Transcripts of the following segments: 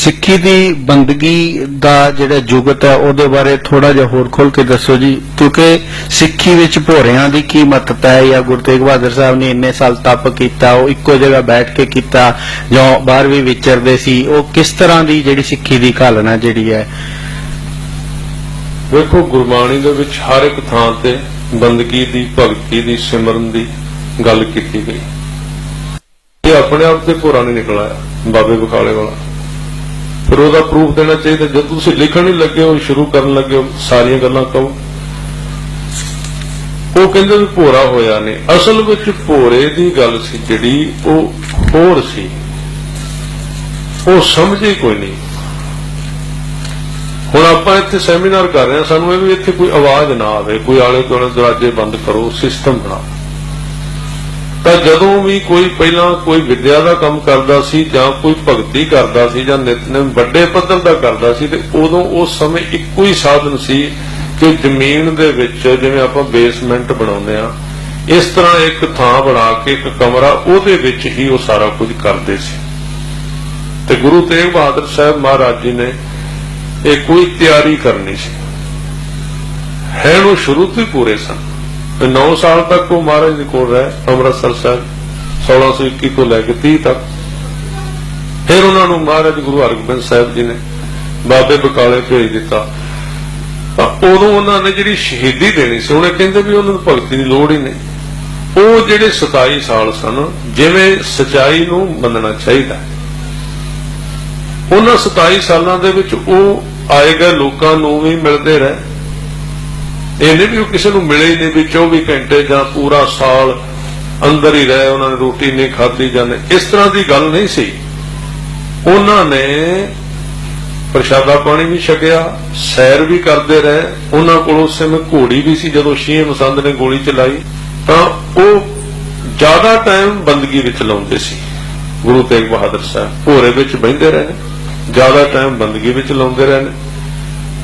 ਸਿੱਖੀ ਦੀ ਬੰਦਗੀ ਦਾ ਜਿਹੜਾ ਜੁਗਤ ਹੈ, ਉਹਦੇ ਬਾਰੇ ਥੋੜਾ ਜਿਹਾ ਹੋਰ ਖੋਲ ਕੇ ਦੱਸੋ ਜੀ। ਕਿਉਂਕਿ ਸਿੱਖੀ ਵਿੱਚ ਭੋਰਿਆਂ ਦੀ ਕੀ ਮਹੱਤਤਾ ਹੈ ਜਾਂ ਗੁਰੂ ਤੇਗ ਬਹਾਦਰ ਸਾਹਿਬ ਨੇ ਇੰਨੇ ਸਾਲ ਤਪ ਕੀਤਾ, ਉਹ ਇੱਕੋ ਜਗ੍ਹਾ ਬੈਠ ਕੇ ਕੀਤਾ ਜਾਂ ਬਾਹਰ ਵੀ ਵਿਚਰਦੇ ਸੀ, ਉਹ ਕਿਸ ਤਰ੍ਹਾਂ ਦੀ ਜਿਹੜੀ ਸਿੱਖੀ ਦੀ ਘਾਲਣਾ ਜਿਹੜੀ ਹੈ? ਵੇਖੋ, ਗੁਰਬਾਣੀ ਦੇ ਵਿੱਚ ਹਰ ਇੱਕ ਥਾਂ ਤੇ ਬੰਦਗੀ ਦੀ, ਭਗਤੀ ਦੀ, ਸਿਮਰਨ ਦੀ ਗੱਲ ਕੀਤੀ ਗਈ। ਇਹ ਆਪਣੇ ਆਪ ਤੇ ਭੋਰਾ ਨਹੀਂ ਨਿਕਲ ਆਇਆ ਬਾਬੇ ਬਕਾਲੇ ਵਾਲਾ। ਫਿਰ ਉਹਦਾ ਪ੍ਰੂਫ ਦੇਣਾ ਚਾਹੀਦਾ। ਜਦ ਤੁਸੀਂ ਲਿਖਣ ਹੀ ਲੱਗੇ ਹੋ, ਸ਼ੁਰੂ ਕਰਨ ਲੱਗੇ ਹੋ, ਸਾਰੀਆਂ ਗੱਲਾਂ ਕਹੋ। ਉਹ ਕਹਿੰਦੇ ਵੀ ਭੋਰਾ ਹੋਇਆ ਨੇ। ਅਸਲ ਵਿੱਚ ਭੋਰੇ ਦੀ ਗੱਲ ਸੀ ਜਿਹੜੀ ਉਹ ਹੋਰ ਸੀ। ਉਹ ਸਮਝੇ ਕੋਈ ਨਹੀਂ। ਹੁਣ ਆਪਾਂ ਇੱਥੇ ਸੈਮੀਨਾਰ ਕਰ ਰਹੇ ਹਾਂ। ਸਾਨੂੰ ਇਹ ਵੀ ਇੱਥੇ ਕੋਈ ਆਵਾਜ਼ ਨਾ ਆਵੇ। ਕੋਈ ਆਲੇ ਦੁਆਲੇ ਦਰਵਾਜ਼ੇ ਬੰਦ ਕਰੋ ਸਿਸਟਮ ਬਣਾਓ। ਤਾਂ ਜਦੋਂ ਵੀ ਕੋਈ ਪਹਿਲਾਂ ਕੋਈ ਵਿਦਿਆ ਦਾ ਕੰਮ ਕਰਦਾ ਸੀ ਜਾਂ ਕੋਈ ਭਗਤੀ ਕਰਦਾ ਸੀ ਜਾਂ ਨਿਤਨੇਮ ਵੱਡੇ ਪੱਧਰ ਦਾ ਕਰਦਾ ਸੀ ਤੇ ਉਦੋਂ ਉਸ ਸਮੇਂ ਇੱਕੋ ਹੀ ਸਾਧਨ ਸੀ ਕਿ ਜ਼ਮੀਨ ਦੇ ਵਿੱਚ ਜਿਵੇਂ ਆਪਾਂ ਬੇਸਮੈਂਟ ਬਣਾਉਂਦੇ ਆ ਇਸ ਤਰ੍ਹਾਂ ਇੱਕ ਥਾਂ ਬਣਾ ਕੇ ਇੱਕ ਕਮਰਾ ਉਹਦੇ ਵਿੱਚ ਹੀ ਉਹ ਸਾਰਾ ਕੁਝ ਕਰਦੇ ਸੀ। ਤੇ ਗੁਰੂ ਤੇਗ ਬਹਾਦਰ ਸਾਹਿਬ ਮਹਾਰਾਜ ਜੀ ਨੇ ਇਹ ਕੋਈ ਤਿਆਰੀ ਕਰਨੀ ਸੀ। ਹੈ ਉਹ ਸ਼ੁਰੂ ਤੋਂ ਹੀ ਪੂਰੇ ਸਨ। 9 ਸਾਲ ਤੱਕ ਉਹ ਮਹਾਰਾਜ ਦੇ ਕੋਲ ਰਹੇ, ਅੰਮ੍ਰਿਤਸਰ ਸਾਹਿਬ 1621 ਤੋਂ ਲੈ ਕੇ 30 ਤੱਕ। ਫਿਰ ਉਹਨਾਂ ਨੂੰ ਮਹਾਰਾਜ ਗੁਰੂ ਹਰਗੋਬਿੰਦ ਸਾਹਿਬ ਜੀ ਨੇ ਬਾਬੇ ਬਕਾਲੇ ਭੇਜ ਦਿੱਤਾ। ਤਾਂ ਉਦੋਂ ਉਹਨਾਂ ਨੇ ਜਿਹੜੀ ਸ਼ਹੀਦੀ ਦੇਣੀ ਸੀ, ਉਹਨੇ ਕਹਿੰਦੇ ਵੀ ਉਹਨਾਂ ਨੂੰ ਭਗਤੀ ਦੀ ਲੋੜ ਹੀ ਨਹੀਂ। ਉਹ ਜਿਹੜੇ 27 ਸਾਲ ਸਨ, ਜਿਵੇਂ ਸਚਾਈ ਨੂੰ ਮੰਨਣਾ ਚਾਹੀਦਾ ਹੈ। ਉਹਨਾਂ 27 ਸਾਲਾਂ ਦੇ ਵਿੱਚ ਉਹ ਆਏਗਾ ਲੋਕਾਂ ਨੂੰ ਵੀ ਮਿਲਦੇ ਰਹੇ। ਇਹ ਨਹੀਂ ਵੀ ਉਹ ਕਿਸੇ ਨੂੰ ਮਿਲੇ ਹੀ ਨਹੀਂ ਵੀ 24 ਘੰਟੇ ਜਾਂ ਪੂਰਾ ਸਾਲ ਅੰਦਰ ਹੀ ਰਹੇ, ਉਹਨਾਂ ਨੇ ਰੋਟੀ ਨਹੀਂ ਖਾਧੀ ਜਾਂਦੇ ਇਸ ਤਰ੍ਹਾਂ ਦੀ ਗੱਲ ਨਹੀਂ ਸੀ। ਉਹਨਾਂ ਨੇ ਪ੍ਰਸ਼ਾਦਾ ਪਾਣੀ ਵੀ ਛਕਿਆ, ਸੈਰ ਵੀ ਕਰਦੇ ਰਹੇ। ਉਹਨਾਂ ਕੋਲ ਉਸ ਸਮੇਂ ਘੋੜੀ ਵੀ ਸੀ, ਜਦੋਂ ਸ਼ੀਹ ਮਸੰਦ ਨੇ ਗੋਲੀ ਚਲਾਈ, ਤਾਂ ਉਹ ਜ਼ਿਆਦਾ ਟਾਈਮ ਬੰਦਗੀ ਵਿੱਚ ਲਾਉਂਦੇ ਸੀ। ਗੁਰੂ ਤੇਗ ਬਹਾਦਰ ਸਾਹਿਬ ਭੋਰੇ ਵਿੱਚ ਬਹਿੰਦੇ ਰਹੇ, ਜ਼ਿਆਦਾ ਟਾਈਮ ਬੰਦਗੀ ਵਿੱਚ ਲਾਉਂਦੇ ਰਹੇ ਨੇ।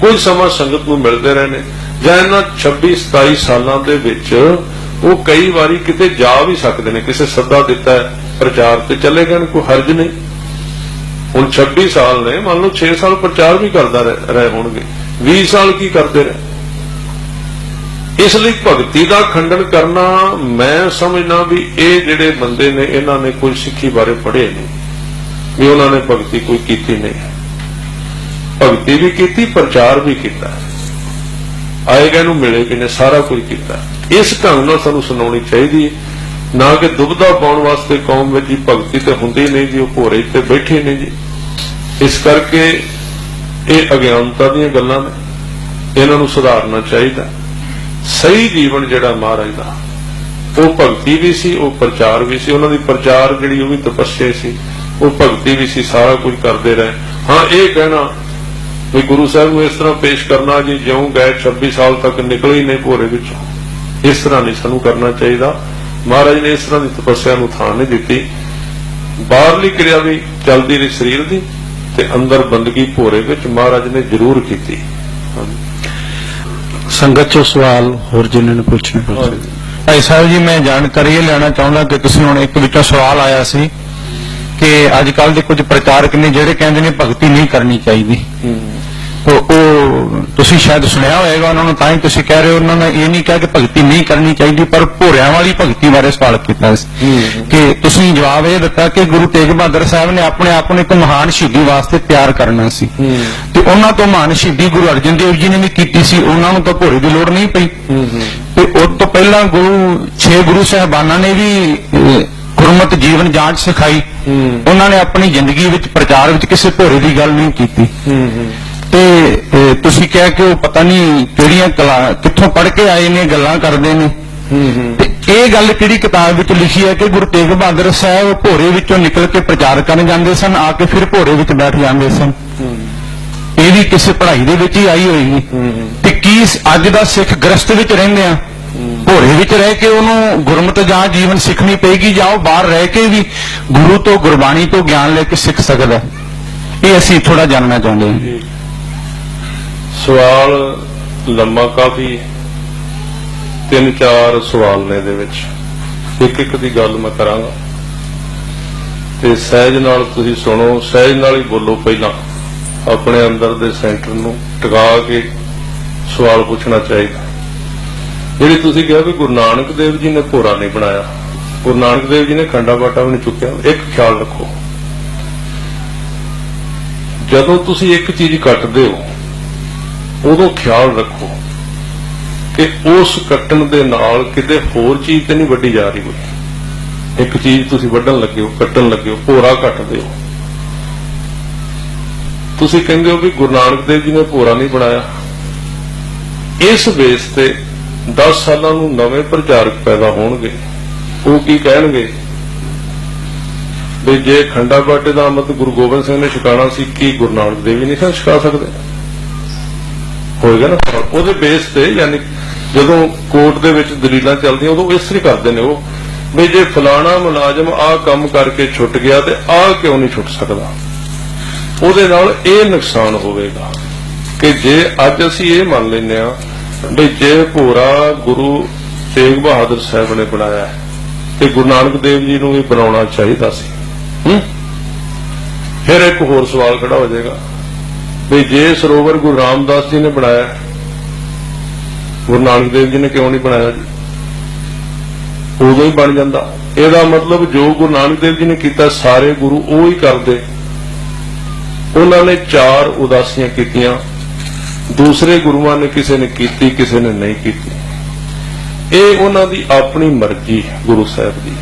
ਕੁਝ ਸਮਾਂ ਸੰਗਤ ਨੂੰ ਮਿਲਦੇ ਰਹੇ ਨੇ ਜਾਂ ਇਹਨਾਂ 26 27 ਸਾਲਾਂ ਦੇ ਵਿੱਚ ਉਹ ਕਈ ਵਾਰੀ ਕਿਤੇ ਜਾ ਵੀ ਸਕਦੇ ਨੇ ਕਿਸੇ ਸੱਦਾ ਦਿੱਤਾ ਪ੍ਰਚਾਰ ਤੇ ਚਲੇ ਗਏ ਨੇ, ਕੋਈ ਹਰਜ ਨਹੀਂ। ਹੁਣ 26 ਸਾਲ ਨੇ ਮੰਨ ਲਓ 6 ਸਾਲ ਪ੍ਰਚਾਰ ਵੀ ਕਰਦਾ ਰਹੇ ਹੋਣਗੇ। 20 ਸਾਲ ਕੀ ਕਰਦੇ ਰਹੇ ਇਸ ਲਈ ਭਗਤੀ ਦਾ ਖੰਡਨ ਕਰਨਾ ਮੈਂ ਸਮਝਣਾ ਵੀ ਇਹ ਜਿਹੜੇ ਬੰਦੇ ਨੇ ਇਹਨਾਂ ਨੇ ਕੋਈ ਸਿੱਖੀ ਬਾਰੇ ਪੜ੍ਹੇ ਨਹੀਂ। ਵੀ ਉਹਨਾਂ ਨੇ ਭਗਤੀ ਕੋਈ ਕੀਤੀ ਨਹੀਂ। ਭਗਤੀ ਵੀ ਕੀਤੀ, ਪ੍ਰਚਾਰ ਵੀ ਕੀਤਾ। ਆਏ ਗਏ ਨੂੰ ਮਿਲੇ ਵੀ ਸਾਰਾ ਕੁਝ ਕੀਤਾ। ਇਸ ਢੰਗ ਨਾਲ ਸਾਨੂੰ ਸੁਣਾਉਣੀ ਚਾਹੀਦੀ ਹੈ। ਨਾ ਕਿ ਦੁਬਦਾ ਪਾਉਣ ਵਾਸਤੇ ਕੌਮ ਵਿੱਚ ਹੀ ਭਗਤੀ ਤੇ ਹੁੰਦੀ ਨਹੀਂ ਜੀ, ਉਹ ਭੋਰੇ ਤੇ ਬੈਠੇ ਨੇ ਜੀ। ਇਸ ਕਰਕੇ ਇਹ ਅਗਿਆਨਤਾ ਦੀਆਂ ਗੱਲਾਂ ਨੇ। ਇਹਨਾਂ ਨੂੰ ਸੁਧਾਰਨਾ ਚਾਹੀਦਾ। ਸਹੀ ਜੀਵਨ ਜਿਹੜਾ ਮਹਾਰਾਜ ਦਾ, ਉਹ ਭਗਤੀ ਵੀ ਸੀ, ਉਹ ਪ੍ਰਚਾਰ ਵੀ ਸੀ। ਉਹਨਾਂ ਦੀ ਪ੍ਰਚਾਰ ਜਿਹੜੀ ਉਹ ਵੀ ਤਪੱਸਿਆ ਸੀ, ਉਹ ਭਗਤੀ ਵੀ ਸੀ, ਸਾਰਾ ਕੁਝ ਕਰਦੇ ਰਹੇ। ਹਾਂ, ਇਹ ਕਹਿਣਾ ਵੀ ਗੁਰੂ ਸਾਹਿਬ ਨੂੰ ਇਸ ਤਰ੍ਹਾਂ ਪੇਸ਼ ਕਰਨਾ ਜੀ ਜਿਉਂ ਗਏ 26 ਸਾਲ ਤੱਕ ਨਿਕਲੇ ਹੀ ਨਹੀਂ ਭੋਰੇ ਵਿੱਚੋਂ। ਇਸ ਤਰ੍ਹਾਂ ਨਹੀਂ ਸਾਨੂੰ ਕਰਨਾ ਚਾਹੀਦਾ। ਮਹਾਰਾਜ ਨੇ ਇਸ ਤਰ੍ਹਾਂ ਦੀ ਤਪੱਸਿਆ ਨੂੰ ਥਾਂ ਨਹੀਂ ਦਿੱਤੀ। ਬਾਹਰਲੀ ਕਿਰਿਆ ਵੀ ਚੱਲਦੀ ਰਹੀ ਸਰੀਰ ਦੀ ਤੇ ਅੰਦਰ ਬੰਦਗੀ ਭੋਰੇ ਵਿੱਚ ਮਹਾਰਾਜ ਨੇ ਜ਼ਰੂਰ ਕੀਤੀ। ਸੰਗਤ ਚੋਂ ਸਵਾਲ ਹੋਰ ਜਿਨ੍ਹਾਂ ਨੇ ਪੁੱਛਣੇ ਪੁੱਛ ਭਾਈ ਸਾਹਿਬ ਜੀ ਮੈਂ ਜਾਣਕਾਰੀ ਇਹ ਲੈਣਾ ਚਾਹੁੰਦਾ ਕਿ ਤੁਸੀਂ ਹੁਣ ਇੱਕ ਵਿੱਚੋਂ ਸਵਾਲ ਆਇਆ ਸੀ ਕਿ ਅੱਜ ਕੱਲ ਦੇ ਕੁਝ ਪ੍ਰਚਾਰਕ ਨੇ ਜਿਹੜੇ ਕਹਿੰਦੇ ਨੇ ਭਗਤੀ ਨਹੀਂ ਕਰਨੀ ਚਾਹੀਦੀ। ਤੋ ਉਹ ਤੁਸੀਂ ਸ਼ਾਇਦ ਸੁਣਿਆ ਹੋਵੇਗਾ ਉਹਨਾਂ ਨੂੰ ਤਾਂ ਹੀ ਤੁਸੀਂ ਕਹਿ ਰਹੇ ਹੋ ਉਹਨਾਂ ਨੇ ਇਹ ਨਹੀਂ ਕਿਹਾ ਕਿ ਭਗਤੀ ਨਹੀਂ ਕਰਨੀ ਚਾਹੀਦੀ ਪਰ ਭੋਰਿਆਂ ਵਾਲੀ ਭਗਤੀ ਬਾਰੇ ਸਵਾਲ ਕੀਤਾ ਸੀ ਕਿ ਤੁਸੀਂ ਜਵਾਬ ਇਹ ਦਿੱਤਾ ਕਿ ਗੁਰੂ ਤੇਗ ਬਹਾਦਰ ਸਾਹਿਬ ਨੇ ਆਪਣੇ ਆਪ ਨੂੰ ਇੱਕ ਮਹਾਨ ਸ਼ਹੀਦੀ ਵਾਸਤੇ ਤਿਆਰ ਕਰਨਾ ਸੀ। ਤੇ ਉਹਨਾਂ ਤੋਂ ਮਹਾਨ ਸ਼ਹੀਦੀ ਗੁਰੂ ਅਰਜਨ ਦੇਵ ਜੀ ਨੇ ਵੀ ਕੀਤੀ ਸੀ ਉਹਨਾਂ ਨੂੰ ਤਾਂ ਭੋਰੇ ਦੀ ਲੋੜ ਨਹੀਂ ਪਈ। ਤੇ ਉਸ ਤੋਂ ਪਹਿਲਾਂ ਗੁਰੂ ਛੇ ਗੁਰੂ ਸਾਹਿਬਾਨਾਂ ਨੇ ਵੀ ਗੁਰਮਤ ਜੀਵਨ ਜਾਂਚ ਸਿਖਾਈ। ਉਹਨਾਂ ਨੇ ਆਪਣੀ ਜ਼ਿੰਦਗੀ ਵਿੱਚ ਪ੍ਰਚਾਰ ਵਿੱਚ ਕਿਸੇ ਭੋਰੇ ਦੀ ਗੱਲ ਨਹੀਂ ਕੀਤੀ। ਤੇ ਤੁਸੀਂ ਕਿਹਾ ਕਿ ਉਹ ਪਤਾ ਨਹੀਂ ਕਿਹੜੀਆਂ ਕਲਾ ਕਿੱਥੋਂ ਪੜ੍ਹ ਕੇ ਆਏ ਨੇ ਗੱਲਾਂ ਕਰਦੇ ਨੇ। ਤੇ ਇਹ ਗੱਲ ਕਿਹੜੀ ਕਿਤਾਬ ਵਿੱਚ ਲਿਖੀ ਹੈ ਕਿ ਗੁਰੂ ਤੇਗ ਬਹਾਦਰ ਸਾਹਿਬ ਭੋਰੇ ਵਿੱਚੋਂ ਨਿਕਲ ਕੇ ਪ੍ਰਚਾਰ ਕਰਨ ਜਾਂਦੇ ਸਨ ਆ ਕੇ ਫਿਰ ਭੋਰੇ ਵਿੱਚ ਬੈਠ ਜਾਂਦੇ ਸਨ? ਇਹ ਵੀ ਕਿਸੇ ਪੜ੍ਹਾਈ ਦੇ ਵਿੱਚ ਹੀ ਆਈ ਹੋਏਗੀ। ਤੇ ਕੀ ਅੱਜ ਦਾ ਸਿੱਖ ਗ੍ਰਸਤ ਵਿੱਚ ਰਹਿੰਦੇ ਆ? ਭੋਰੇ ਵਿੱਚ ਰਹਿ ਕੇ ਉਹਨੂੰ ਗੁਰਮਤਿ ਜਾਂ ਜੀਵਨ ਸਿੱਖਣੀ ਪਏਗੀ ਜਾਂ ਉਹ ਬਾਹਰ ਰਹਿ ਕੇ ਵੀ ਗੁਰੂ ਤੋਂ ਗੁਰਬਾਣੀ ਤੋਂ ਗਿਆਨ ਲੈ ਕੇ ਸਿੱਖ ਸਕਦਾ? ਇਹ ਅਸੀਂ ਥੋੜਾ ਜਾਣਨਾ ਚਾਹੁੰਦੇ ਹਾਂ। ਸਵਾਲ ਲੰਮਾ ਕਾਫੀ ਤਿੰਨ ਚਾਰ ਸਵਾਲ ਨੇ ਇਹਦੇ ਵਿੱਚ। ਇੱਕ ਇੱਕ ਦੀ ਗੱਲ ਮੈਂ ਕਰਾਂਗਾ। ਤੇ ਸਹਿਜ ਨਾਲ ਤੁਸੀਂ ਸੁਣੋ। ਸਹਿਜ ਨਾਲ ਹੀ ਬੋਲੋ ਪਹਿਲਾਂ। ਆਪਣੇ ਅੰਦਰ ਦੇ ਸੈਂਟਰ ਨੂੰ ਟਿਕਾ ਕੇ ਸਵਾਲ ਪੁੱਛਣਾ ਚਾਹੀਦਾ। ਜਿਹੜੀ ਤੁਸੀਂ ਕਿਹਾ ਵੀ ਗੁਰੂ ਨਾਨਕ ਦੇਵ ਜੀ ਨੇ ਭੋਰਾ ਨਹੀਂ ਬਣਾਇਆ। ਗੁਰੂ ਨਾਨਕ ਦੇਵ ਜੀ ਨੇ ਖੰਡਾ ਬਾਟਾ ਵੀ ਨਹੀਂ ਚੁੱਕਿਆ। ਇੱਕ ਖਿਆਲ ਰੱਖੋ। ਜਦੋਂ ਤੁਸੀਂ ਇੱਕ ਚੀਜ਼ ਕੱਟਦੇ ਹੋ ਉਦੋਂ ਖਿਆਲ ਰੱਖੋ ਕਿ ਉਸ ਕੱਟਣ ਦੇ ਨਾਲ ਕਿਤੇ ਹੋਰ ਚੀਜ਼ ਤੇ ਨਹੀਂ ਵੱਢੀ ਜਾ ਰਹੀ ਕੋਈ ਇੱਕ ਚੀਜ਼ ਤੁਸੀਂ ਵੱਢਣ ਲੱਗੇ ਹੋ, ਕੱਟਣ ਲੱਗੇ ਹੋ, ਭੋਰਾ ਕੱਟਦੇ ਹੋ। ਤੁਸੀਂ ਕਹਿੰਦੇ ਹੋ ਵੀ ਗੁਰੂ ਨਾਨਕ ਦੇਵ ਜੀ ਨੇ ਭੋਰਾ ਨਹੀਂ ਬਣਾਇਆ। ਇਸ ਬੇਸ ਤੇ 10 ਸਾਲਾਂ ਨੂੰ ਨਵੇਂ ਪ੍ਰਚਾਰਕ ਪੈਦਾ ਹੋਣਗੇ। ਉਹ ਕੀ ਕਹਿਣਗੇ? ਵੀ ਜੇ ਖੰਡਾ ਬਾਟੇ ਦਾ ਅੰਮ੍ਰਿਤ ਗੁਰੂ ਗੋਬਿੰਦ ਸਿੰਘ ਨੇ ਛਕਾਣਾ ਸੀ, ਕੀ ਗੁਰੂ ਨਾਨਕ ਦੇਵ ਜੀ ਨਹੀਂ ਛਕਾ ਸਕਦੇ? ਹੋਏਗਾ ਨਾ ਉਹਦੇ ਬੇਸ ਤੇ ਯਾਨੀ ਜਦੋਂ ਕੋਰਟ ਦੇ ਵਿੱਚ ਦਲੀਲਾਂ ਚੱਲਦੀਆਂ, ਉਦੋਂ ਇਸ ਤਰੀ ਕਰਦੇ ਨੇ ਉਹ, ਵੀ ਜੇ ਫਲਾਣਾ ਮੁਲਾਜ਼ਮ ਆਹ ਕੰਮ ਕਰਕੇ ਛੁੱਟ ਗਿਆ ਤੇ ਆਹ ਕਿਉਂ ਨਹੀਂ ਛੁੱਟ ਸਕਦਾ? ਉਹਦੇ ਨਾਲ ਇਹ ਨੁਕਸਾਨ ਹੋਵੇਗਾ ਕਿ ਜੇ ਅੱਜ ਅਸੀਂ ਇਹ ਮੰਨ ਲੈਂਦੇ ਆ ਵੀ ਜੇ ਭੋਰਾ ਗੁਰੂ ਤੇਗ ਬਹਾਦਰ ਸਾਹਿਬ ਨੇ ਬਣਾਇਆ ਤੇ ਗੁਰੂ ਨਾਨਕ ਦੇਵ ਜੀ ਨੂੰ ਵੀ ਬਣਾਉਣਾ ਚਾਹੀਦਾ ਸੀ, ਹੂੰ? ਫਿਰ ਇੱਕ ਹੋਰ ਸਵਾਲ ਖੜਾ ਹੋ ਜਾਏਗਾ। ਵੀ ਜੇ ਸਰੋਵਰ ਗੁਰੂ ਰਾਮਦਾਸ ਜੀ ਨੇ ਬਣਾਇਆ, ਗੁਰੂ ਨਾਨਕ ਦੇਵ ਜੀ ਨੇ ਕਿਉਂ ਨਹੀਂ ਬਣਾਇਆ ਜੀ? ਉਦੋਂ ਹੀ ਬਣ ਜਾਂਦਾ। ਇਹਦਾ ਮਤਲਬ ਜੋ ਗੁਰੂ ਨਾਨਕ ਦੇਵ ਜੀ ਨੇ ਕੀਤਾ, ਸਾਰੇ ਗੁਰੂ ਉਹ ਹੀ ਕਰਦੇ। ਉਹਨਾਂ ਨੇ ਚਾਰ ਉਦਾਸੀਆਂ ਕੀਤੀਆਂ। ਦੂਸਰੇ ਗੁਰੂਆਂ ਨੇ ਕਿਸੇ ਨੇ ਕੀਤੀ, ਕਿਸੇ ਨੇ ਨਹੀਂ ਕੀਤੀ। ਇਹ ਉਹਨਾਂ ਦੀ ਆਪਣੀ ਮਰਜ਼ੀ ਗੁਰੂ ਸਾਹਿਬ ਦੀ।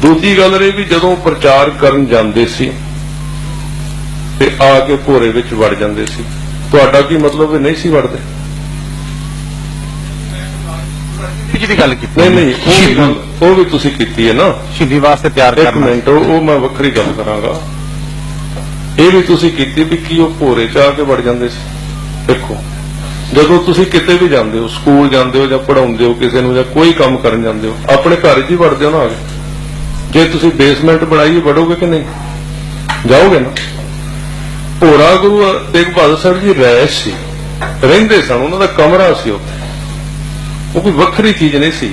ਦੂਜੀ ਗੱਲ ਰਹੀ ਵੀ ਜਦੋਂ ਪ੍ਰਚਾਰ ਕਰਨ ਜਾਂਦੇ ਸੀ ਤੇ ਆ ਕੇ ਭੋਰੇ ਵਿੱਚ ਵੜ ਜਾਂਦੇ ਸੀ। ਤੁਹਾਡਾ ਕੀ ਮਤਲਬ ਇਹ ਨਹੀਂ ਸੀ ਵੜਦੇ? ਜਿਹਦੀ ਗੱਲ ਕੀਤੀ ਨਹੀਂ ਨਹੀਂ ਉਹ ਵੀ ਗੱਲ ਉਹ ਵੀ ਤੁਸੀਂ ਕੀਤੀ ਹੈ ਨਾ। ਸ਼ਹੀਦੀ ਵਾਸਤੇ ਤਿਆਰ ਇੱਕ ਕਰਨਾ। ਮਿੰਟ ਉਹ ਉਹ ਮੈਂ ਵੱਖਰੀ ਗੱਲ ਕਰਾਂਗਾ। ਇਹ ਵੀ ਤੁਸੀਂ ਕੀਤੀ ਵੀ ਕੀ ਉਹ ਭੋਰੇ ਚ ਆ ਕੇ ਵੜ ਜਾਂਦੇ ਸੀ। ਦੇਖੋ ਜਦੋਂ ਤੁਸੀਂ ਕਿਤੇ ਵੀ ਜਾਂਦੇ ਹੋ ਸਕੂਲ ਜਾਂਦੇ ਹੋ ਜਾਂ ਪੜਾਉਂਦੇ ਹੋ ਕਿਸੇ ਨੂੰ ਜਾਂ ਕੋਈ ਕੰਮ ਕਰਨ ਜਾਂਦੇ ਹੋ ਆਪਣੇ ਘਰ 'ਚ ਹੀ ਵੜਦੇ ਹੋ ਨਾ ਆ ਕੇ। ਜੇ ਤੁਸੀਂ ਬੇਸਮੈਂਟ ਬਣਾਈ ਵੜੋਗੇ ਕਿ ਨਹੀਂ? ਜਾਓਗੇ ਨਾ? ਭੋਰਾ ਗੁਰੂ ਤੇਗ ਬਹਾਦਰ ਸਾਹਿਬ ਜੀ ਰਹਿ ਸੀ। ਰਹਿੰਦੇ ਸਨ, ਉਹਨਾਂ ਦਾ ਕਮਰਾ ਸੀ ਉੱਥੇ। ਉਹ ਕੋਈ ਵੱਖਰੀ ਚੀਜ਼ ਨਹੀਂ ਸੀ।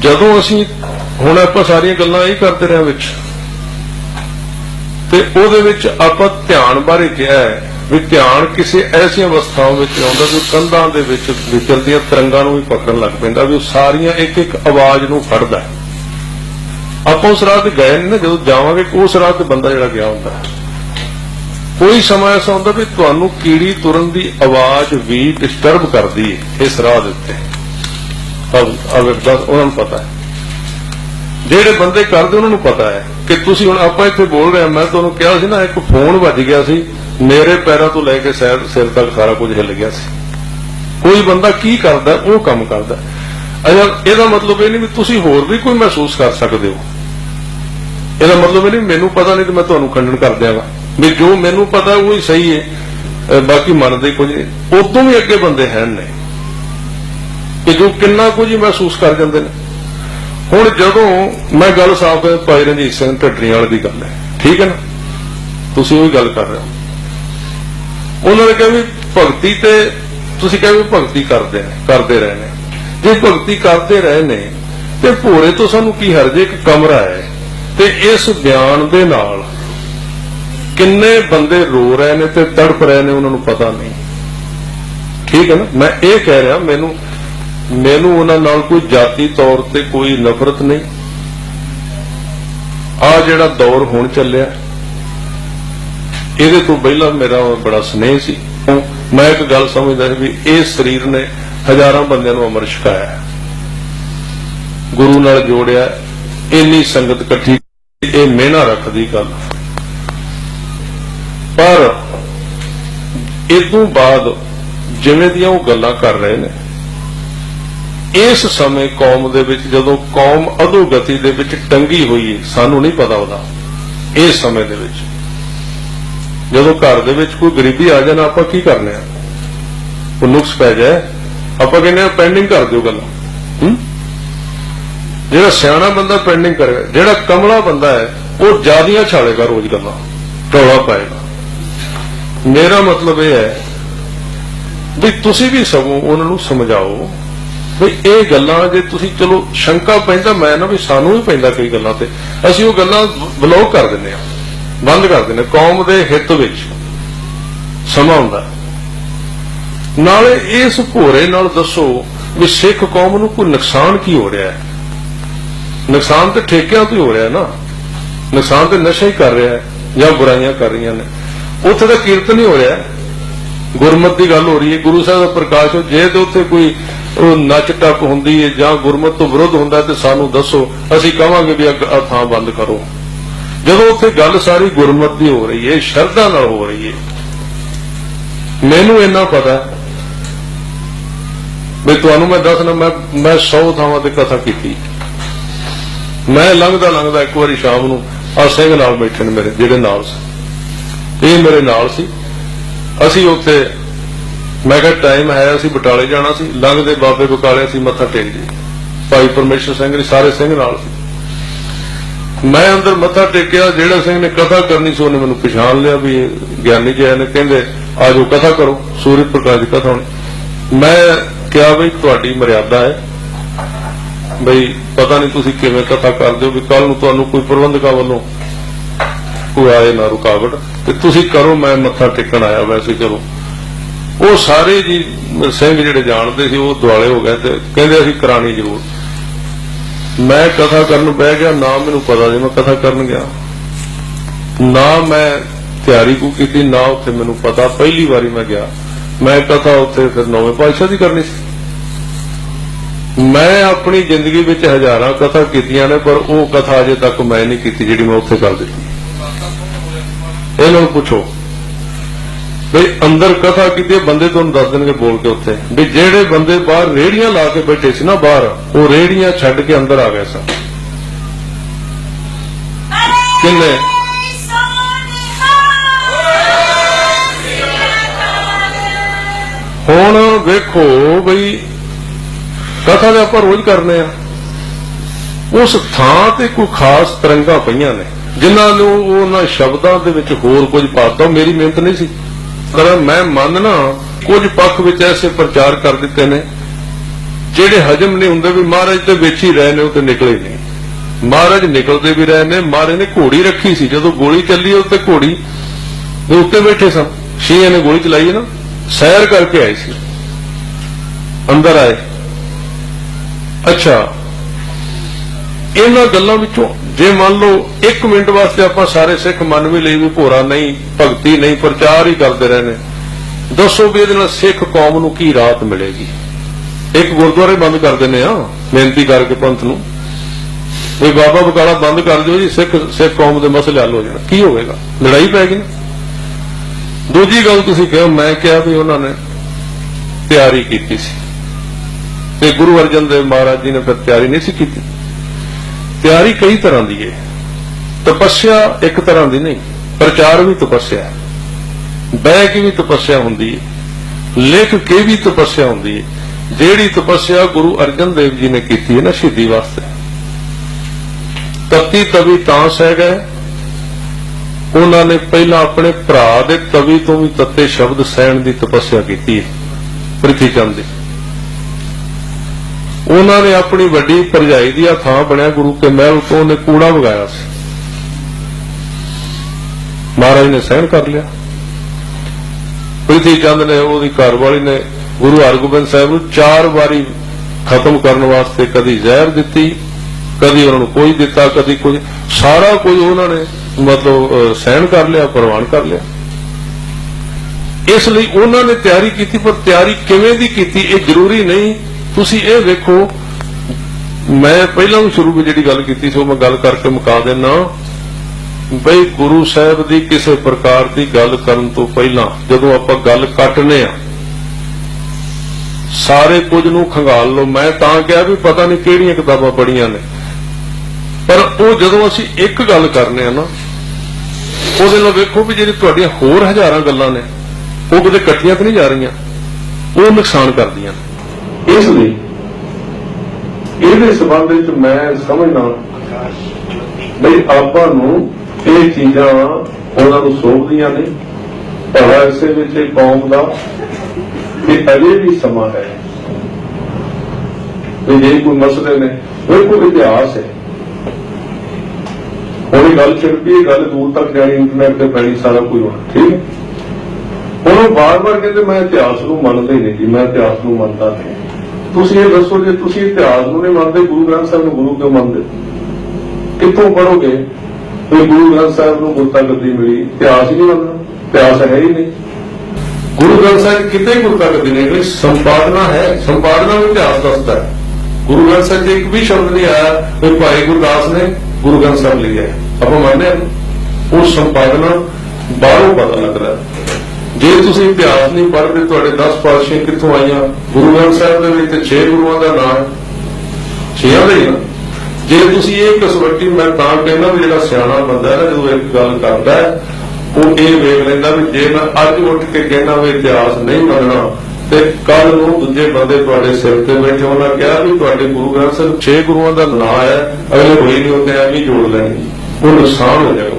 ਜਦੋਂ ਅਸੀਂ ਹੁਣ ਆਪਾਂ ਸਾਰੀਆਂ ਗੱਲਾਂ ਇਹ ਕਰਦੇ ਰਹੇ ਵਿੱਚ, ਤੇ ਉਹਦੇ ਵਿੱਚ ਆਪਾਂ ਧਿਆਨ ਬਾਰੇ ਕਿਹਾ ਹੈ ਵੀ ਧਿਆਨ ਕਿਸੇ ਐਸੀ ਅਵਸਥਾ ਵਿੱਚ ਆਉਂਦਾ ਜੋ ਕੰਧਾਂ ਦੇ ਵਿੱਚ ਵਿਚਰਦੀਆਂ ਤਰੰਗਾਂ ਨੂੰ ਵੀ ਪਕੜਨ ਲੱਗ ਪੈਂਦਾ, ਵੀ ਉਹ ਸਾਰੀਆਂ ਇੱਕ ਇੱਕ ਆਵਾਜ਼ ਨੂੰ ਫੜਦਾ ਆਪਾਂ ਉਸ ਰਾਹ ਤੇ ਗਏ ਨਹੀਂ ਨਾ, ਜਦੋਂ ਜਾਵਾਂਗੇ, ਉਸ ਰਾਹ ਤੇ ਬੰਦਾ ਜਿਹੜਾ ਗਿਆ ਹੁੰਦਾ ਹੈ। ਕੋਈ ਸਮਾਂ ਐਸਾ ਹੁੰਦਾ ਵੀ ਤੁਹਾਨੂੰ ਕੀੜੀ ਤੁਰਨ ਦੀ ਆਵਾਜ਼ ਵੀ ਡਿਸਟਰਬ ਕਰਦੀ ਹੈ ਇਸ ਰਾਹ ਦੇ ਉੱਤੇ। ਅਗਰ ਉਹਨਾਂ ਨੂੰ ਪਤਾ ਹੈ। ਜਿਹੜੇ ਬੰਦੇ ਕਰਦੇ, ਉਹਨਾਂ ਨੂੰ ਪਤਾ ਹੈ ਕਿ ਤੁਸੀਂ ਹੁਣ ਆਪਾਂ ਇੱਥੇ ਬੋਲ ਰਹੇ ਹਾਂ, ਮੈਂ ਤੁਹਾਨੂੰ ਕਿਹਾ ਸੀ ਨਾ, ਇੱਕ ਫੋਨ ਵੱਜ ਗਿਆ ਸੀ, ਮੇਰੇ ਪੈਰਾਂ ਤੋਂ ਲੈ ਕੇ ਸਿਰ ਸਿਰ ਤੱਕ ਸਾਰਾ ਕੁਝ ਹਿੱਲ ਗਿਆ ਸੀ। ਕੋਈ ਬੰਦਾ ਕੀ ਕਰਦਾ, ਉਹ ਕੰਮ ਕਰਦਾ। ਅਜਾ ਇਹਦਾ ਮਤਲਬ ਇਹ ਨਹੀਂ ਵੀ ਤੁਸੀਂ ਹੋਰ ਵੀ ਕੋਈ ਮਹਿਸੂਸ ਕਰ ਸਕਦੇ ਹੋ। ਇਹਦਾ ਮਤਲਬ ਇਹ ਨਹੀਂ ਮੈਨੂੰ ਪਤਾ ਨਹੀਂ ਤੇ ਮੈਂ ਤੁਹਾਨੂੰ ਖੰਡਨ ਕਰ ਦਿਆਂਗਾ। ਵੀ ਜੋ ਮੈਨੂੰ ਪਤਾ ਉਹ ਹੀ ਸਹੀ ਹੈ। ਬਾਕੀ ਮੰਨਦੇ ਕੁਝ ਨਹੀਂ। ਉਦੋਂ ਵੀ ਅੱਗੇ ਬੰਦੇ ਹਨ ਨੇ ਕਿ ਜੋ ਕਿੰਨਾ ਕੁਝ ਮਹਿਸੂਸ ਕਰ ਜਾਂਦੇ ਨੇ। ਹੁਣ ਜਦੋਂ ਮੈਂ ਗੱਲ ਸਾਫ਼ ਹੈ ਭਾਈ ਰਣਜੀਤ ਸਿੰਘ ਢੱਡਰੀਆਂ ਵਾਲੇ ਦੀ ਗੱਲ ਹੈ। ਠੀਕ ਹੈ ਨਾ? ਤੁਸੀਂ ਉਹੀ ਗੱਲ ਕਰ ਰਹੇ ਹੋ। ਉਹਨਾਂ ਨੇ ਕਿਹਾ ਵੀ ਭਗਤੀ ਤੇ ਤੁਸੀਂ ਕਿਹਾ ਵੀ ਭਗਤੀ ਕਰਦੇ ਨੇ ਕਰਦੇ ਰਹੇ ਨੇ। ਜੇ ਭਗਤੀ ਕਰਦੇ ਰਹੇ ਨੇ, ਤੇ ਭੋਰੇ ਤੋਂ ਸਾਨੂੰ ਕੀ ਹਰਜੇ ਇੱਕ ਕਮਰਾ ਹੈ। ਤੇ ਇਸ ਬਿਆਨ ਦੇ ਨਾਲ ਕਿੰਨੇ ਬੰਦੇ ਰੋ ਰਹੇ ਨੇ ਤੇ ਤੜਪ ਰਹੇ ਨੇ ਉਹਨਾਂ ਨੂੰ ਪਤਾ ਨਹੀਂ। ਠੀਕ ਹੈ ਨਾ? ਮੈਂ ਇਹ ਕਹਿ ਰਿਹਾ, ਮੈਨੂੰ ਮੈਨੂੰ ਉਹਨਾਂ ਨਾਲ ਕੋਈ ਜਾਤੀ ਤੌਰ ਤੇ ਕੋਈ ਨਫ਼ਰਤ ਨਹੀਂ। ਆ ਜਿਹੜਾ ਦੌਰ ਹੁਣ ਚੱਲਿਆ, ਇਹਦੇ ਤੋਂ ਪਹਿਲਾਂ ਮੇਰਾ ਬੜਾ ਸਨੇਹ ਸੀ। ਮੈਂ ਇੱਕ ਗੱਲ ਸਮਝਦਾ ਸੀ ਵੀ ਇਹ ਸਰੀਰ ਨੇ ਹਜ਼ਾਰਾਂ ਬੰਦਿਆਂ ਨੂੰ ਅਮਰ ਛਕਾਇਆ ਗੁਰੂ ਨਾਲ ਜੋੜਿਆ, ਇੰਨੀ ਸੰਗਤ ਇਕੱਠੀ, ਇਹ ਮਿਹਨਾ ਰੱਖਦੀ ਗੱਲ। ਪਰ ਇਸ ਤੋਂ ਬਾਅਦ ਜਿਵੇਂ ਦੀਆਂ ਉਹ ਗੱਲਾਂ ਕਰ ਰਹੇ ਨੇ, ਇਸ ਸਮੇਂ ਕੌਮ ਦੇ ਵਿੱਚ ਜਦੋਂ ਕੌਮ ਅਧੋਗਤੀ ਦੇ ਵਿੱਚ ਟੰਗੀ ਹੋਈ ਹੈ ਸਾਨੂੰ ਨਹੀਂ ਪਤਾ ਉਹਦਾ, ਇਸ ਸਮੇਂ ਦੇ ਵਿੱਚ। ਜਦੋਂ ਘਰ ਦੇ ਵਿੱਚ ਕੋਈ ਗਰੀਬੀ ਆ ਜਾਣਾ, ਆਪਾਂ ਕੀ ਕਰਨੇ ਹੈ ਉਹ ਨੁਕਸ ਪੈ ਜਾਏ, ਆਪਾਂ ਕਹਿੰਦੇ ਆ ਪੈਂਡਿੰਗ ਕਰ ਦਿਓ ਗੱਲਾਂ। ਜਿਹੜਾ ਸਿਆਣਾ ਬੰਦਾ ਪੈਂਡਿੰਗ ਕਰੇਗਾ ਜਿਹੜਾ ਕਮਲਾ ਬੰਦਾ ਹੈ, ਉਹ ਜਿਆਦੀਆਂ ਛਾਲੇਗਾ ਰੋਜ਼ ਗੱਲਾਂ ਟੋਲਾ ਪਾਏਗਾ। ਮੇਰਾ ਮਤਲਬ ਇਹ ਹੈ ਵੀ ਤੁਸੀਂ ਵੀ ਸਗੋਂ ਉਹਨਾਂ ਨੂੰ ਸਮਝਾਓ ਵੀ ਇਹ ਗੱਲਾਂ ਜੇ ਤੁਸੀਂ, ਚਲੋ ਸ਼ੰਕਾ ਪੈਂਦਾ, ਮੈਂ ਨਾ ਵੀ ਸਾਨੂੰ ਵੀ ਪੈਂਦਾ ਕਈ ਗੱਲਾਂ ਤੇ। ਅਸੀਂ ਉਹ ਗੱਲਾਂ ਬਲੌਕ ਕਰ ਦਿੰਦੇ ਆ ਬੰਦ ਕਰ ਦਿੰਦੇ ਕੌਮ ਦੇ ਹਿੱਤ ਵਿੱਚ ਸਮਾਂ ਹੁੰਦਾ। ਨਾਲੇ ਇਸ ਭੋਰੇ ਨਾਲ ਦੱਸੋ ਵੀ ਸਿੱਖ ਕੌਮ ਨੂੰ ਕੋਈ ਨੁਕਸਾਨ ਕੀ ਹੋ ਰਿਹਾ ਹੈ? ਨੁਕਸਾਨ ਤੇ ਠੇਕਿਆਂ ਤੋਂ ਹੀ ਹੋ ਰਿਹਾ ਨਾ। ਨੁਕਸਾਨ ਤੇ ਨਸ਼ਾ ਹੀ ਕਰ ਰਿਹਾ ਹੈ, ਜਾਂ ਬੁਰਾਈਆਂ ਕਰ ਰਹੀਆਂ ਨੇ। ਉੱਥੇ ਤਾਂ ਕੀਰਤਨ ਹੀ ਹੋ ਰਿਹਾ। ਗੁਰਮਤ ਦੀ ਗੱਲ ਹੋ ਰਹੀ ਹੈ। ਗੁਰੂ ਸਾਹਿਬ ਦਾ ਪ੍ਰਕਾਸ਼ ਹੋ ਜੇ ਤੇ ਉੱਥੇ ਕੋਈ ਨੱਚ ਟੱਪ ਹੁੰਦੀ ਹੈ ਜਾਂ ਗੁਰਮਤ ਤੋਂ ਵਿਰੁੱਧ ਹੁੰਦਾ ਤੇ ਸਾਨੂੰ ਦੱਸੋ, ਅਸੀਂ ਕਹਾਂਗੇ ਵੀ ਆ ਥਾਂ ਬੰਦ ਕਰੋ। ਜਦੋਂ ਉੱਥੇ ਗੱਲ ਸਾਰੀ ਗੁਰਮਤ ਦੀ ਹੋ ਰਹੀ ਹੈ, ਸ਼ਰਧਾ ਨਾਲ ਹੋ ਰਹੀ ਹੈ। ਮੈਨੂੰ ਇੰਨਾ ਪਤਾ ਵੀ ਤੁਹਾਨੂੰ ਮੈਂ ਦੱਸਣਾ, ਮੈਂ ਮੈਂ 100 ਥਾਵਾਂ ਤੇ ਕਥਾ ਕੀਤੀ। ਮੈਂ ਲੰਘਦਾ ਲੰਘਦਾ ਇੱਕ ਵਾਰੀ ਸ਼ਾਮ ਨੂੰ ਆ ਸਿੰਘ ਨਾਲ ਬੈਠੇ ਨੇ ਮੇਰੇ, ਜਿਹੜੇ ਨਾਲ ਸੀ। ਇਹ ਮੇਰੇ ਨਾਲ ਸੀ। ਅਸੀਂ ਉੱਥੇ, ਮੈਂ ਕਿਹਾ ਟਾਈਮ ਹੈ, ਅਸੀਂ ਬਟਾਲੇ ਜਾਣਾ ਸੀ। ਲੰਘਦੇ ਬਾਬੇ ਬਕਾਲੇ ਅਸੀਂ ਮੱਥਾ ਟੇਕ ਜੀ ਭਾਈ ਪਰਮੇਸ਼ਰ ਸਿੰਘ ਜੀ ਸਾਰੇ ਸਿੰਘ ਨਾਲ ਸੀ। ਮੈਂ ਅੰਦਰ ਮੱਥਾ ਟੇਕਿਆ, ਜਿਹੜਾ ਸਿੰਘ ਨੇ ਕਥਾ ਕਰਨੀ ਸੀ, ਉਹਨੇ ਮੈਨੂੰ ਪਛਾਣ ਲਿਆ ਵੀ ਗਿਆਨੀ ਜੀ ਆਏ ਨੇ। ਕਹਿੰਦੇ, ਆਜੋ ਕਥਾ ਕਰੋ, ਸੂਰਜ ਪ੍ਰਕਾਸ਼ ਦੀ ਕਥਾ ਹੋਣੀ। ਮੈਂ ਕਿਹਾ ਬਈ ਤੁਹਾਡੀ ਮਰਿਆਦਾ ਹੈ। ਬਈ, ਪਤਾ ਨਹੀਂ ਤੁਸੀਂ ਕਿਵੇਂ ਕਥਾ ਕਰਦੇ ਹੋ ਵੀ ਕੱਲ ਨੂੰ ਤੁਹਾਨੂੰ ਕੋਈ ਪ੍ਰਬੰਧਕਾਂ ਵੱਲੋਂ ਕੋਈ ਆਏ ਨਾ ਰੁਕਾਵਟ, ਤੇ ਤੁਸੀਂ ਕਰੋ, ਮੈਂ ਮੱਥਾ ਟੇਕਣ ਆਇਆ ਵੈਸੇ ਚਲੋ। ਉਹ ਸਾਰੇ ਜੀ ਸਿੰਘ ਜਿਹੜੇ ਜਾਣਦੇ ਸੀ, ਉਹ ਦੁਆਲੇ ਹੋ ਗਏ ਤੇ ਕਹਿੰਦੇ ਅਸੀਂ ਕਰਾਣੀ ਜ਼ਰੂਰ। ਮੈਂ ਕਥਾ ਕਰਨ ਬਹਿ ਗਿਆ, ਨਾ ਮੈਨੂੰ ਪਤਾ ਜੇ ਮੈਂ ਕਥਾ ਕਰਨ ਗਿਆ। ਨਾ ਮੈਂ ਤਿਆਰੀ ਕੋ ਕੀਤੀ, ਨਾ ਉੱਥੇ ਮੈਨੂੰ ਪਤਾ। ਪਹਿਲੀ ਵਾਰੀ ਮੈਂ ਗਿਆ। ਮੈਂ ਕਥਾ ਉੱਥੇ ਫਿਰ ਨੌਵੇਂ ਪਾਤਸ਼ਾਹ ਦੀ ਕਰਨੀ ਸੀ। ਮੈਂ ਆਪਣੀ ਜ਼ਿੰਦਗੀ ਵਿੱਚ ਹਜ਼ਾਰਾਂ ਕਥਾ ਕੀਤੀਆਂ ਨੇ, ਪਰ ਉਹ ਕਥਾ ਅਜੇ ਤੱਕ ਮੈਂ ਨਹੀਂ ਕੀਤੀ ਜਿਹੜੀ ਮੈਂ ਉੱਥੇ ਕਰ ਦਿੱਤੀ। ਇਹਨਾਂ ਨੂੰ ਪੁੱਛੋ। ਵੀ ਅੰਦਰ ਕਥਾ ਕੀਤੀ ਬੰਦੇ ਤੁਹਾਨੂੰ ਦੱਸ ਦੇਣਗੇ ਬੋਲ ਕੇ ਉੱਥੇ। ਵੀ ਜਿਹੜੇ ਬੰਦੇ ਬਾਹਰ ਰੇੜੀਆਂ ਲਾ ਕੇ ਬੈਠੇ ਸੀ ਨਾ ਬਾਹਰ, ਉਹ ਰੇੜੀਆਂ ਛੱਡ ਕੇ ਅੰਦਰ ਆ ਗਏ ਸਨ। ਕਿੰਨੇ? ਹੁਣ ਵੇਖੋ ਬਈ, ਕਥਾ ਦੇ ਆਪਾਂ ਰੋਜ਼ ਕਰਨੇ ਆ। ਉਸ ਥਾਂ ਤੇ ਕੋਈ ਖਾਸ ਤਰੰਗਾ ਪਈਆਂ ਨੇ। ਜਿਨ੍ਹਾਂ ਨੂੰ ਉਹਨਾਂ ਸ਼ਬਦਾਂ ਦੇ ਵਿੱਚ ਹੋਰ ਕੁਝ ਪਾਤਾ ਮੇਰੀ ਮਿਹਨਤ ਨਹੀਂ ਸੀ। ਪਰ ਮੈਂ ਮੰਨਣਾ, ਕੁਝ ਪੱਖ ਵਿੱਚ ਐਸੇ ਪ੍ਰਚਾਰ ਕਰ ਦਿੱਤੇ ਨੇ, ਜਿਹੜੇ ਹਜਮ ਨਹੀਂ ਹੁੰਦੇ ਵੀ ਮਹਾਰਾਜ ਤੇ ਵਿੱਚ ਹੀ ਰਹੇ ਨੇ, ਉਹ ਤੇ ਨਿਕਲੇ ਨਹੀਂ। ਮਹਾਰਾਜ ਨਿਕਲਦੇ ਵੀ ਰਹੇ ਨੇ, ਮਹਾਰਾਜ ਨੇ ਘੋੜੀ ਰੱਖੀ ਸੀ। ਜਦੋਂ ਗੋਲੀ ਚੱਲੀ ਉੱਤੇ ਘੋੜੀ ਦੇ ਉੱਤੇ ਬੈਠੇ ਸਨ। ਸ਼ੀਆਂ ਨੇ ਗੋਲੀ ਚਲਾਈ ਹੈ ਨਾ, ਸੈਰ ਕਰਕੇ ਆਏ ਸੀ। ਅੰਦਰ ਆਏ। ਅੱਛਾ, ਇਹਨਾਂ ਗੱਲਾਂ ਵਿੱਚੋਂ ਜੇ ਮੰਨ ਲਓ 1 ਮਿੰਟ ਵਾਸਤੇ ਆਪਾਂ ਸਾਰੇ ਸਿੱਖ ਮੰਨ ਵੀ ਲਈ ਵੀ ਭੋਰਾ ਨਹੀਂ, ਭਗਤੀ ਨਹੀਂ, ਪ੍ਰਚਾਰ ਹੀ ਕਰਦੇ ਰਹੇ ਦੱਸੋ ਵੀ ਇਹਦੇ ਨਾਲ ਸਿੱਖ ਕੌਮ ਨੂੰ ਕੀ ਰਾਹਤ ਮਿਲੇਗੀ? ਇੱਕ ਗੁਰਦੁਆਰੇ ਬੰਦ ਕਰ ਦਿੰਦੇ ਆ ਬੇਨਤੀ ਕਰਕੇ ਪੰਥ ਨੂੰ। ਵੀ ਬਾਬਾ ਬਕਾਲਾ ਬੰਦ ਕਰ ਦਿਓ ਜੀ, ਸਿੱਖ ਸਿੱਖ ਕੌਮ ਦੇ ਮਸਲੇ ਹੱਲ ਹੋ ਜਾਣ। ਕੀ ਹੋਵੇਗਾ? ਲੜਾਈ ਪੈ ਗਈ ਦੂਜੀ ਗੱਲ ਤੁਸੀਂ ਕਿਹਾ, ਮੈਂ ਕਿਹਾ ਵੀ ਉਹਨਾਂ ਨੇ ਤਿਆਰੀ ਕੀਤੀ ਸੀ। ਤੇ ਗੁਰੂ ਅਰਜਨ ਦੇਵ ਮਹਾਰਾਜ ਜੀ ਨੇ ਫਿਰ ਤਿਆਰੀ ਨਹੀਂ ਸੀ ਕੀਤੀ। ਤਿਆਰੀ ਕਈ ਤਰ੍ਹਾਂ ਦੀ ਹੈ ਤਪੱਸਿਆ ਇੱਕ ਤਰ੍ਹਾਂ ਦੀ ਨਹੀਂ, ਪ੍ਰਚਾਰ ਵੀ ਤਪੱਸਿਆ ਹੈ। ਬਹਿ ਕੇ ਵੀ ਤਪੱਸਿਆ ਹੁੰਦੀ ਹੈ ਲਿਖ ਕੇ ਵੀ ਤਪੱਸਿਆ ਹੁੰਦੀ ਹੈ ਜਿਹੜੀ ਤਪੱਸਿਆ ਗੁਰੂ ਅਰਜਨ ਦੇਵ ਜੀ ਨੇ ਕੀਤੀ ਹੈ ਨਾ ਸ਼ਹੀਦੀ ਵਾਸਤੇ। ਤਤੀ ਤਵੀ ਤਾਂ ਸਹਿ ਗਏ। ਉਹਨਾਂ ਨੇ ਪਹਿਲਾਂ ਆਪਣੇ ਭਰਾ ਦੇ ਤਵੀ ਤੋਂ ਵੀ ਤੱਤੇ ਸ਼ਬਦ ਸਹਿਣ ਦੀ ਤਪੱਸਿਆ ਕੀਤੀ ਹੈ ਪ੍ਰਿਥੀ ਚੰਦ ਦੀ। ਉਹਨਾਂ ਨੇ ਆਪਣੀ ਵੱਡੀ ਭਰਜਾਈ ਦੀ ਆ ਥਾਂ ਬਣਿਆ ਗੁਰੂ ਕੇ ਮਹਿਲ ਤੋਂ ਉਹਨੇ ਕੂੜਾ ਵਗਾਇਆ ਸੀ। ਮਹਾਰਾਜ ਨੇ ਸਹਿਣ ਕਰ ਲਿਆ। ਪ੍ਰਿਥੀ ਚੰਦ ਨੇ ਉਹਦੀ ਘਰਵਾਲੀ ਨੇ ਗੁਰੂ ਹਰਗੋਬਿੰਦ ਸਾਹਿਬ ਨੂੰ ਚਾਰ ਵਾਰੀ ਖਤਮ ਕਰਨ ਵਾਸਤੇ ਕਦੀ ਜ਼ਹਿਰ ਦਿੱਤੀ, ਕਦੀ ਉਹਨਾਂ ਨੂੰ ਕੋਈ ਦਿੱਤਾ, ਕਦੀ ਕੁਝ ਸਾਰਾ ਕੁਝ ਉਹਨਾਂ ਨੇ ਮਤਲਬ ਸਹਿਣ ਕਰ ਲਿਆ, ਪ੍ਰਵਾਨ ਕਰ ਲਿਆ। ਇਸ ਲਈ ਉਹਨਾਂ ਨੇ ਤਿਆਰੀ ਕੀਤੀ, ਪਰ ਤਿਆਰੀ ਕਿਵੇਂ ਦੀ ਕੀਤੀ, ਇਹ ਜ਼ਰੂਰੀ ਨਹੀਂ ਤੁਸੀਂ ਇਹ ਵੇਖੋ, ਮੈਂ ਪਹਿਲਾਂ ਵੀ ਸ਼ੁਰੂ ਵਿੱਚ ਜਿਹੜੀ ਗੱਲ ਕੀਤੀ ਸੀ, ਉਹ ਮੈਂ ਗੱਲ ਕਰਕੇ ਮੁਕਾ ਦੇਣਾ ਬਈ ਗੁਰੂ ਸਾਹਿਬ ਦੀ ਕਿਸੇ ਪ੍ਰਕਾਰ ਦੀ ਗੱਲ ਕਰਨ ਤੋਂ ਪਹਿਲਾਂ ਜਦੋਂ ਆਪਾਂ ਗੱਲ ਕੱਟਨੇ ਆ, ਸਾਰੇ ਕੁਝ ਨੂੰ ਖੰਗਾਲ ਲਓ। ਮੈਂ ਤਾਂ ਕਿਹਾ ਵੀ ਪਤਾ ਨਹੀਂ ਕਿਹੜੀਆਂ ਕਿਤਾਬਾਂ ਪੜੀਆਂ ਨੇ। ਪਰ ਉਹ ਜਦੋਂ ਅਸੀਂ ਇੱਕ ਗੱਲ ਕਰਨੇ ਆ ਨਾ, ਉਹਦੇ ਨਾਲ ਵੇਖੋ ਵੀ ਜਿਹੜੀ ਤੁਹਾਡੀਆਂ ਹੋਰ ਹਜ਼ਾਰਾਂ ਗੱਲਾਂ ਨੇ, ਉਹ ਕਿਤੇ ਇਕੱਠੀਆਂ ਤਾਂ ਨਹੀਂ ਜਾ ਰਹੀਆਂ, ਉਹ ਨੁਕਸਾਨ ਕਰਦੀਆਂ ਨੇ। ਇਸ ਲਈ ਇਹਦੇ ਸੰਬੰਧ ਵਿੱਚ ਮੈਂ ਸਮਝਦਾ ਬਈ ਆਪਾਂ ਨੂੰ ਇਹ ਚੀਜ਼ਾਂ ਉਹਨਾਂ ਨੂੰ ਸੋਭਦੀਆਂ ਨੇ। ਭਲਾ ਇਸੇ ਵਿੱਚ ਇਹ ਕੌਮ ਦਾ ਕਿ ਅਜੇ ਵੀ ਸਮਾਂ ਹੈ। ਤੇ ਜੇ ਕੋਈ ਮਸਲੇ ਨੇ, ਉਹ ਕੋਈ ਇਤਿਹਾਸ ਹੈ। ਹੁਣ ਇਹ ਗੱਲ ਛਿੜਦੀ ਇਹ ਗੱਲ ਦੂਰ ਤੱਕ ਜਾਣੀ ਇੰਟਰਨੈਟ ਤੇ ਪੈਣੀ, ਸਾਰਾ ਕੁਝ ਹੋਣਾ, ਠੀਕ ਹੈ? ਹੁਣ ਉਹ ਬਾਰ-ਬਾਰ ਕਹਿੰਦੇ, ਮੈਂ ਇਤਿਹਾਸ ਨੂੰ ਮੰਨਦਾ ਹੀ ਨਹੀਂ ਜੀ ਮੈਂ ਇਤਿਹਾਸ ਨੂੰ ਮੰਨਦਾ ਨਹੀਂ। ਤੁਸੀਂ ਇਹ ਦੱਸੋ ਜੇ ਤੁਸੀਂ ਇਤਿਹਾਸ ਨੂੰ ਨਹੀਂ ਮੰਨਦੇ, ਗੁਰੂ ਗ੍ਰੰਥ ਸਾਹਿਬ ਨੂੰ ਗੁਰੂ ਕਿਉਂ ਮੰਨਦੇ? ਕਿੱਥੋਂ ਪੜੋਗੇ ਵੀ ਗੁਰੂ ਗ੍ਰੰਥ ਸਾਹਿਬ ਨੂੰ ਗੁਰਤਾ ਮਿਲੀ? ਇਤਿਹਾਸ ਹੀ ਨਹੀਂ ਮੰਨਦਾ, ਇਤਿਹਾਸ ਹੈ ਹੀ ਨਹੀਂ। ਗੁਰੂ ਗ੍ਰੰਥ ਸਾਹਿਬ ਕਿਤੇ ਹੀ ਗੁਰਤਾ ਗੱਦੀ ਨਹੀਂ ਸੰਪਾਦਨਾ ਹੈ, ਸੰਪਾਦਨਾ ਨੂੰ ਇਤਿਹਾਸ ਦੱਸਦਾ ਹੈ। ਗੁਰੂ ਗ੍ਰੰਥ ਸਾਹਿਬ 'ਚ ਇੱਕ ਵੀ ਸ਼ਬਦ ਨਹੀਂ ਆਇਆ ਵੀ ਭਾਈ ਗੁਰਦਾਸ ਨੇ ਗੁਰੂ ਗ੍ਰੰਥ ਸਾਹਿਬ ਲਿਖਿਆ ਹੈ। ਆਪਾਂ ਮੰਨਦੇ ਹਾਂ। ਉਹ ਸੰਪਾਦਨਾ ਬਾਹਰੋਂ ਪਤਾ ਲੱਗਦਾ ਜੇ ਤੁਸੀਂ ਇਤਿਹਾਸ ਨਹੀਂ ਪੜ੍ਹਦੇ, ਤੁਹਾਡੇ 10 ਪਾਤਸ਼ਾਹ ਕਿੱਥੋਂ ਆਈਆਂ? ਗੁਰੂ ਗ੍ਰੰਥ ਸਾਹਿਬ ਦੇ ਵਿੱਚ 6 ਗੁਰੂਆਂ ਦਾ ਨਾਮ ਹੈ। ਛੇਆਂ ਦਾ ਹੀ ਨਾ ਜੇ ਤੁਸੀਂ ਇਹ ਕਸਵੱਟੀ, ਮੈਂ ਤਾਂ ਕਹਿੰਦਾ ਵੀ ਜਿਹੜਾ ਸਿਆਣਾ ਬੰਦਾ ਹੈ ਨਾ, ਜਦੋਂ ਇੱਕ ਗੱਲ ਕਰਦਾ ਹੈ, ਉਹ ਇਹ ਵੇਖ ਲੈਂਦਾ ਵੀ ਜੇ ਮੈਂ ਅੱਜ ਉੱਠ ਕੇ ਕਹਿਣਾ ਵੀ ਇਤਿਹਾਸ ਨਹੀਂ ਮੰਨਣਾ, ਤੇ ਕੱਲ ਨੂੰ ਦੂਜੇ ਬੰਦੇ ਤੁਹਾਡੇ ਸਿਰ ਤੇ ਬੈਠੇ, ਉਹਨਾਂ ਕਿਹਾ ਵੀ ਤੁਹਾਡੇ ਗੁਰੂ ਗ੍ਰੰਥ ਸਾਹਿਬ 6 ਗੁਰੂਆਂ ਦਾ ਨਾਮ ਹੈ, ਅਗਲੇ ਹੋਈ ਨਹੀਂ ਹੁੰਦੇ, ਐਵੇਂ ਹੀ ਜੋੜ ਲੈਣਗੇ। ਉਹ ਨੁਕਸਾਨ ਹੋ ਜਾਏਗਾ